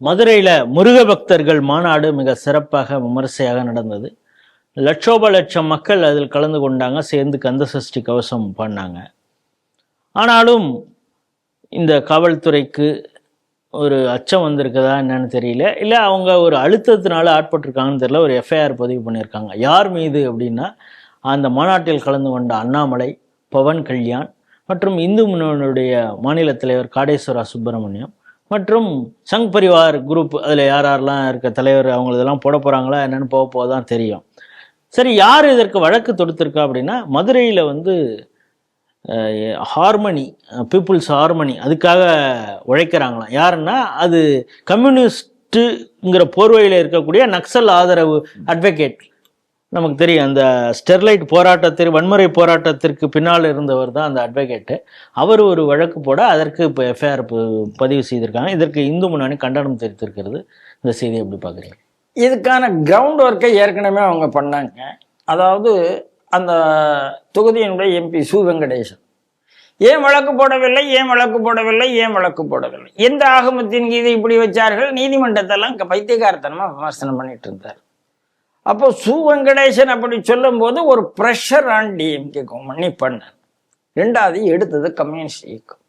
மதுரையில் முருக பக்தர்கள் மாநாடு மிக சிறப்பாக விமரிசையாக நடந்தது. லட்சோப லட்சம் மக்கள் அதில் கலந்து கொண்டாங்க சேர்ந்து கந்த சஷ்டி கவசம் பண்ணாங்க. ஆனாலும் இந்த காவல்துறைக்கு ஒரு அச்சம் வந்திருக்குதா என்னன்னு தெரியல. இல்லை அவங்க ஒரு அழுத்தத்தினால ஆட்பட்டிருக்காங்கன்னு தெரியல. ஒரு எஃப்ஐஆர் பதிவு பண்ணியிருக்காங்க. யார் மீது அப்படின்னா அந்த மாநாட்டில் கலந்து கொண்ட அண்ணாமலை பவன் கல்யாண் மற்றும் இந்து முன்னணியுடைய மாநில தலைவர் காடேஸ்வரா சுப்பிரமணியம். மற்றும் சங் பரிவார் குரூப் அதில் யார் யாரெல்லாம் இருக்க தலைவர் அவங்க இதெல்லாம் போட போகிறாங்களா என்னென்னு போக போக தான் தெரியும். சரி யார் இதற்கு வழக்கு தொடுத்திருக்கா அப்படின்னா மதுரையில் வந்து ஹார்மனி பீப்புள்ஸ் ஹார்மனி அதுக்காக உழைக்கிறாங்களாம். யாருன்னா அது கம்யூனிஸ்ட்டுங்கிற போர்வையில் இருக்கக்கூடிய நக்சல் ஆதரவு அட்வொகேட் நமக்கு தெரியும். அந்த ஸ்டெர்லைட் போராட்டத்திற்கு வன்முறை போராட்டத்திற்கு பின்னால் இருந்தவர் தான் அந்த அட்வொகேட்டு அவர் ஒரு வழக்கு போட அதற்கு இப்போ எஃப்ஐஆர் பதிவு செய்திருக்காங்க. இதற்கு இந்து முன்னணி கண்டனம் தெரிவித்திருக்கிறது. இந்த செய்தியை எப்படி பார்க்குறீங்க? இதுக்கான கிரவுண்ட் ஒர்க்கை ஏற்கனவே அவங்க பண்ணாங்க. அதாவது அந்த தொகுதியினுடைய எம்பி சு வெங்கடேசன். ஏன் வழக்கு போடவில்லை? ஏன் வழக்கு போடவில்லை? ஏன் வழக்கு போடவில்லை? எந்த ஆகமத்தின் கீதை இப்படி வச்சார்கள்? நீதிமன்றத்தெல்லாம் பைத்தியகாரத்தனமாக விமர்சனம் பண்ணிட்டு இருந்தார். அப்போ சு வெங்கடேசன் அப்படி சொல்லும்போது ஒரு ப்ரெஷர் ஆன் டிஎம்கே பண்ணி பண்ண. ரெண்டாவது எடுத்தது கம்யூனிஸ்ட் இயக்கம்.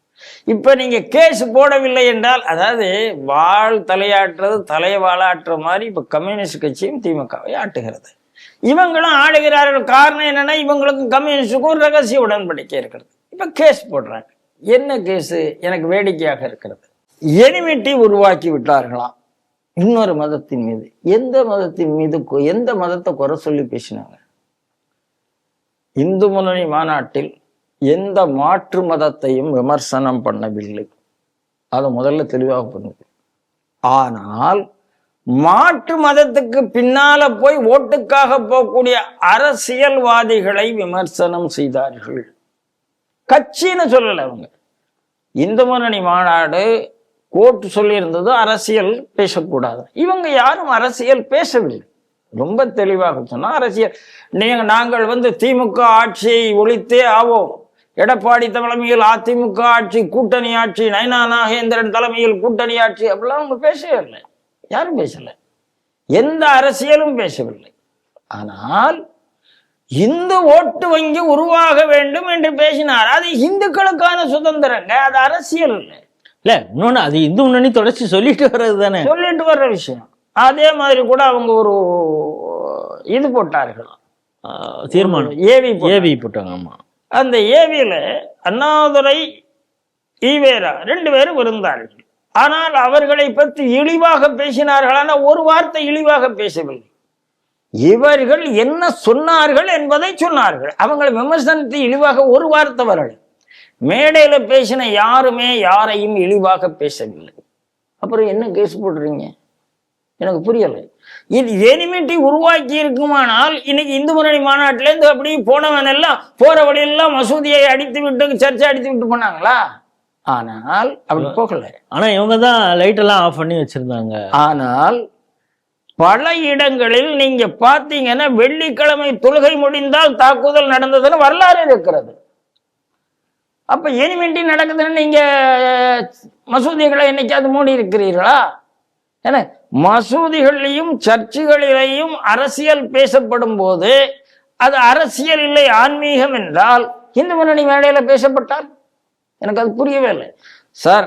இப்போ நீங்க கேஸ் போடவில்லை என்றால் அதாவது வாழ் தலையாட்டுறது தலையை வாழாட்டுற மாதிரி இப்போ கம்யூனிஸ்ட் கட்சியும் திமுகவை ஆட்டுகிறது. இவங்களும் ஆடுகிறார்கள். காரணம் என்னன்னா இவங்களுக்கும் கம்யூனிஸ்டுக்கும் ஒரு ரகசிய உடன்படிக்கை இருக்கிறது. இப்போ கேஸ் போடுறாங்க. என்ன கேஸு எனக்கு வேடிக்கையாக இருக்கிறது. எனிமிட்டி உருவாக்கி விட்டார்களாம். இன்னொரு மதத்தின் மீது. எந்த மதத்தின் மீது எந்த மதத்தை குறை சொல்லி பேசினாங்க? இந்து முன்னணி மாநாட்டில் எந்த மாற்று மதத்தையும் விமர்சனம் பண்ணவில்லை. அதை முதல்ல தெளிவாக பண்ணுது ஆனால் மாற்று மதத்துக்கு பின்னால போய் ஓட்டுக்காக போகக்கூடிய அரசியல்வாதிகளை விமர்சனம் செய்தார்கள். கட்சின்னு சொல்லலை அவங்க. இந்து முன்னணி மாநாடு கோர்ட் சொல்லியிருந்தது அரசியல் பேசக்கூடாது. இவங்க யாரும் அரசியல் பேசவில்லை. ரொம்ப தெளிவாக சொன்னா அரசியல். நீங்க நாங்கள் வந்து திமுக ஆட்சியை ஒழித்தே ஆவோம். எடப்பாடி தலைமையில் அதிமுக ஆட்சி கூட்டணி ஆட்சி நயனா நாகேந்திரன் தலைமையில் கூட்டணி ஆட்சி அப்படிலாம் அவங்க பேசவே இல்லை யாரும் பேசலை. எந்த அரசியலும் பேசவில்லை. ஆனால் இந்து ஓட்டு வங்கி உருவாக வேண்டும் என்று பேசினார். அது இந்துக்களுக்கான சுதந்திரங்க அது அரசியல் இல்லை. இல்லை இன்னொன்று அது இந்து முன்னணி தொடர்ச்சி சொல்லிட்டு வர்றது தானே? சொல்லிட்டு வர்ற விஷயம். அதே மாதிரி கூட அவங்க ஒரு இது போட்டார்கள். தீர்மானம். ஏவி. ஏவி போட்டாங்க. ஆமாம் அந்த ஏவியில அண்ணாதுரை ஈவேரா ரெண்டு பேரும் இருந்தார்கள். ஆனால் அவர்களை பற்றி இழிவாக பேசினார்கள். ஆனால் ஒரு வார்த்தை இழிவாக பேசவில்லை. இவர்கள் என்ன சொன்னார்கள் என்பதை சொன்னார்கள். அவங்களை விமர்சனத்தை இழிவாக ஒரு வார்த்தை வரல. மேடையில பேசின யாருமே யாரையும் இழிவாக பேசவில்லை. அப்புறம் என்ன கேஸ் போடுறீங்க? எனக்கு புரியல. இது எனிமிட்டி உருவாக்கி இருக்குமானால் இன்னைக்கு இந்து முன்னணி மாநாட்டில இருந்து அப்படி போனவன் எல்லாம் போற வழியெல்லாம் மசூதியை அடித்து விட்டு சர்ச்சை அடித்து விட்டு போனாங்களா? ஆனால் அப்படி போகல. ஆனால் இவங்க தான் லைட்டெல்லாம் ஆஃப் பண்ணி வச்சுருந்தாங்க. ஆனால் பல இடங்களில் நீங்க பார்த்தீங்கன்னா வெள்ளிக்கிழமை தொழுகை முடிந்தால் தாக்குதல் நடந்ததுன்னு வரலாறு இருக்கிறது. அப்போ எனிமிட்டி நடக்குதுன்னு நீங்கள் மசூதிகளை என்னைக்காவது மூடி இருக்கிறீர்களா ஏன்னா மசூதிகளிலையும் சர்ச்சுகளிலேயும் அரசியல் பேசப்படும் போது அது அரசியல் இல்லை ஆன்மீகம் என்றால் இந்து முன்னணி மேடையில் பேசப்பட்டால் எனக்கு அது புரியவே இல்லை. சார்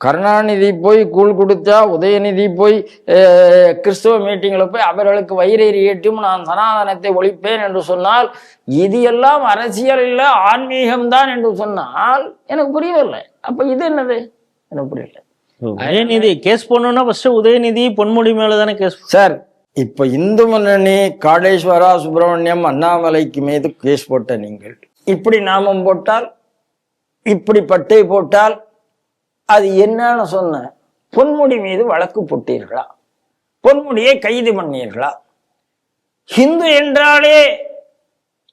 கருணாநிதி போய் கூழ் கொடுத்தா உதயநிதி போய் கிறிஸ்துவ மீட்டிங்கில் போய் அவர்களுக்கு வயிறேறி ஏற்றும் நான் சனாதனத்தை ஒழிப்பேன் என்று சொன்னால் இது எல்லாம் அரசியல் இல்ல ஆன்மீகம்தான் என்று சொன்னால் எனக்கு புரியவில்லை. அப்ப இது என்னது? எனக்கு புரியல உதயநிதி கேஸ் போடணும்னா ஃபர்ஸ்ட் உதயநிதி பொன்முடி மேலே தானே கேஸ் சார் இப்ப இந்து முன்னணி காடேஸ்வரா சுப்பிரமணியம் அண்ணாமலைக்கு மீது கேஸ் போட்ட நீங்கள் இப்படி நாமம் போட்டால் இப்படி பட்டை போட்டால் அது என்னன்னு சொன்ன பொன்முடி மீது வழக்கு போட்டீர்களா? பொன்முடியை கைது பண்ணீர்களா? ஹிந்து என்றாலே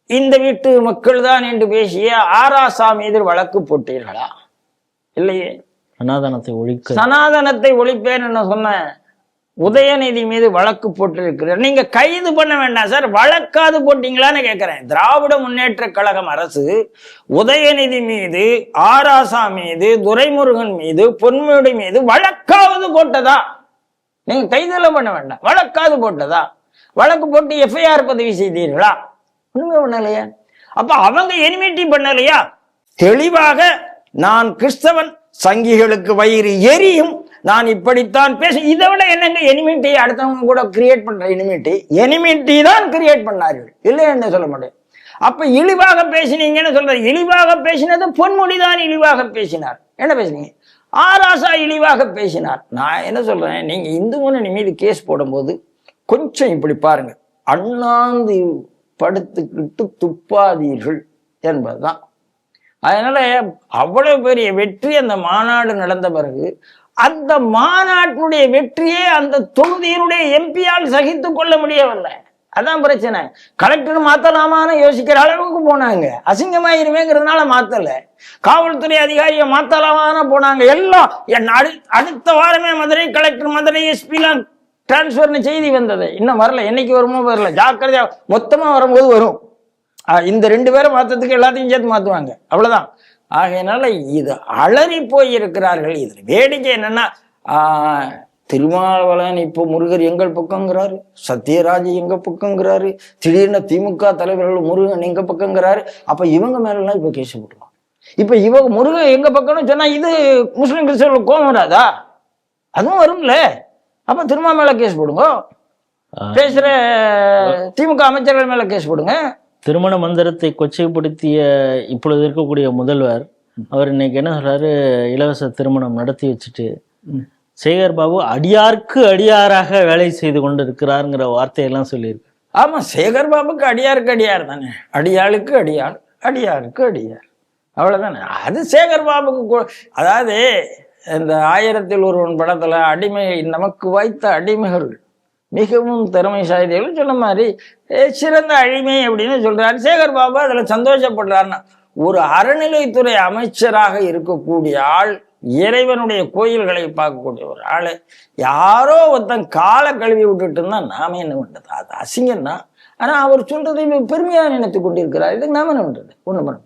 இந்த வீட்டு மக்கள் தான் என்று பேசிய ஆராசா மீது வழக்கு போட்டீர்களா? இல்லையே. சனாதனத்தை ஒழிக்க. சனாதனத்தை ஒழிப்பேன் என்ன சொன்ன உதயநிதி மீது வழக்கு போட்டிருக்கிறார். நீங்க கைது பண்ண வேண்டாம் சார். வழக்காது போட்டீங்களான்னு கேட்கிறேன் திராவிட முன்னேற்ற கழகம் அரசு உதயநிதி மீது ஆராசா மீது துரைமுருகன் மீது பொன்முடி மீது வழக்காவது போட்டதா? நீங்க கைதெல்லாம் பண்ண வேண்டாம். வழக்காது போட்டதா? வழக்கு போட்டு எஃப்ஐஆர் பதிவு செய்தீர்களா? ஒண்ணுமே பண்ணலையா. அப்ப அவங்க எனிமிட்டி பண்ணலையா? தெளிவாக நான் கிறிஸ்தவன் சங்கிகளுக்கு வயிறு எரியும் நான் இப்படித்தான் பேச இதை விட என்னங்க எனிமிட்டி அடுத்தவங்க கூட கிரியேட் பண்ற எனிமிட்டி எனிமிட்டி தான் கிரியேட் பண்ணார்கள். இல்லை என்ன சொல்ல மாட்டேன். அப்ப இழிவாக பேசினீங்கன்னு சொல்ற இழிவாக பேசினது பொன்முடி தான் இழிவாக பேசினார். என்ன பேசுனீங்க? ஆராசா இழிவாக பேசினார். நான் என்ன சொல்றேன் நீங்க இந்து முன்னணி மீது கேஸ் போடும்போது கொஞ்சம் இப்படி பாருங்க அண்ணாந்து படுத்துக்கிட்டு துப்பாதீர்கள் என்பதுதான். அதனால அவ்வளவு பெரிய வெற்றி அந்த மாநாடு நடந்த பிறகு அந்த மாநாட்டினுடைய வெற்றியே அந்த தொகுதியினுடைய எம்பியால் சகித்து கொள்ள முடியவில்லை. அதான் பிரச்சனை. கலெக்டர் மாத்தலாமான்னு யோசிக்கிற அளவுக்கு போனாங்க. அசிங்கமாயிருமேங்கிறதுனால மாத்தல. காவல்துறை அதிகாரியை மாத்தலாமான்னு போனாங்க. எல்லாம் என் அடு- அடுத்த வாரமே மதுரை கலெக்டர் மதுரை எஸ்பிலாம் டிரான்ஸ்ஃபர்னு செய்தி வந்தது. இன்னும் வரல. என்னைக்கு வருமோ வரல. ஜாக்கிரதையா மொத்தமா வரும்போது வரும். இந்த ரெண்டு பேரும் மாத்தத்துக்கு எல்லாத்தையும் சேர்த்து மாத்துவாங்க. அவ்வளவுதான். ஆகையினால இது அலறி போய் இருக்கிறார்கள் இதுல வேடிக்கை என்னன்னா ஆஹ் திருமாவளவன் இப்போ முருகர் எங்கள் பக்கங்கிறாரு சத்யராஜ் எங்க பக்கங்கிறாரு திடீர்னு திமுக தலைவர்கள் முருகன் எங்க பக்கங்கிறாரு. அப்ப இவங்க மேல எல்லாம் இப்ப கேஸ் போட்டுருவாங்க. இப்ப இவங்க முருகன் எங்க பக்கம்னு சொன்னா இது முஸ்லிம் கிறிஸ்தவர்களுக்கு கோபம் வராதா? அதுவும் வரும்ல. அப்ப திருமா மேல கேஸ் போடுங்க. பேசுற திமுக அமைச்சர்கள் மேல கேஸ் போடுங்க. திருமண மந்திரத்தை கொச்சைப்படுத்திய இப்பொழுது இருக்கக்கூடிய முதல்வர் அவர் இன்னைக்கு என்ன சொல்றாரு? இலவச திருமணம் நடத்தி வச்சுட்டு சேகர் பாபு அடியார்க்கு அடியாராக வேலை செய்து கொண்டு இருக்கிறாருங்கிற வார்த்தையெல்லாம் சொல்லியிருக்கு. ஆமா சேகர் பாபுக்கு அடியாருக்கு அடியார் தானே. அடியாளுக்கு அடியாள் அடியாருக்கு அடியார். அவ்வளவுதானே? அது சேகர் பாபுக்கு அதாவது இந்த ஆயிரத்தில் ஒருவன் படத்துல அடிமை நமக்கு வாய்த்த அடிமைகள் மிகவும் திறமைசாலிகள் சொன்ன மாதிரி சிறந்த அழிமை அப்படின்னு சொல்கிறார் சேகர் பாபு அதுல சந்தோஷப்படுறாருன்னா ஒரு அறநிலைத்துறை அமைச்சராக இருக்கக்கூடிய ஆள் இறைவனுடைய கோயில்களை பார்க்கக்கூடிய ஒரு ஆளு யாரோ ஒருத்தன் காலை கழுவி விட்டுட்டு இருந்தா நாம என்ன பண்ணுறது அது அசிங்கம் தான் ஆனா அவர் சொல்றதை இவன் பெருமையா நினைத்து கொண்டிருக்கிறார். இதுக்கு நாம என்ன பண்ணுறது ஒன்று பண்ண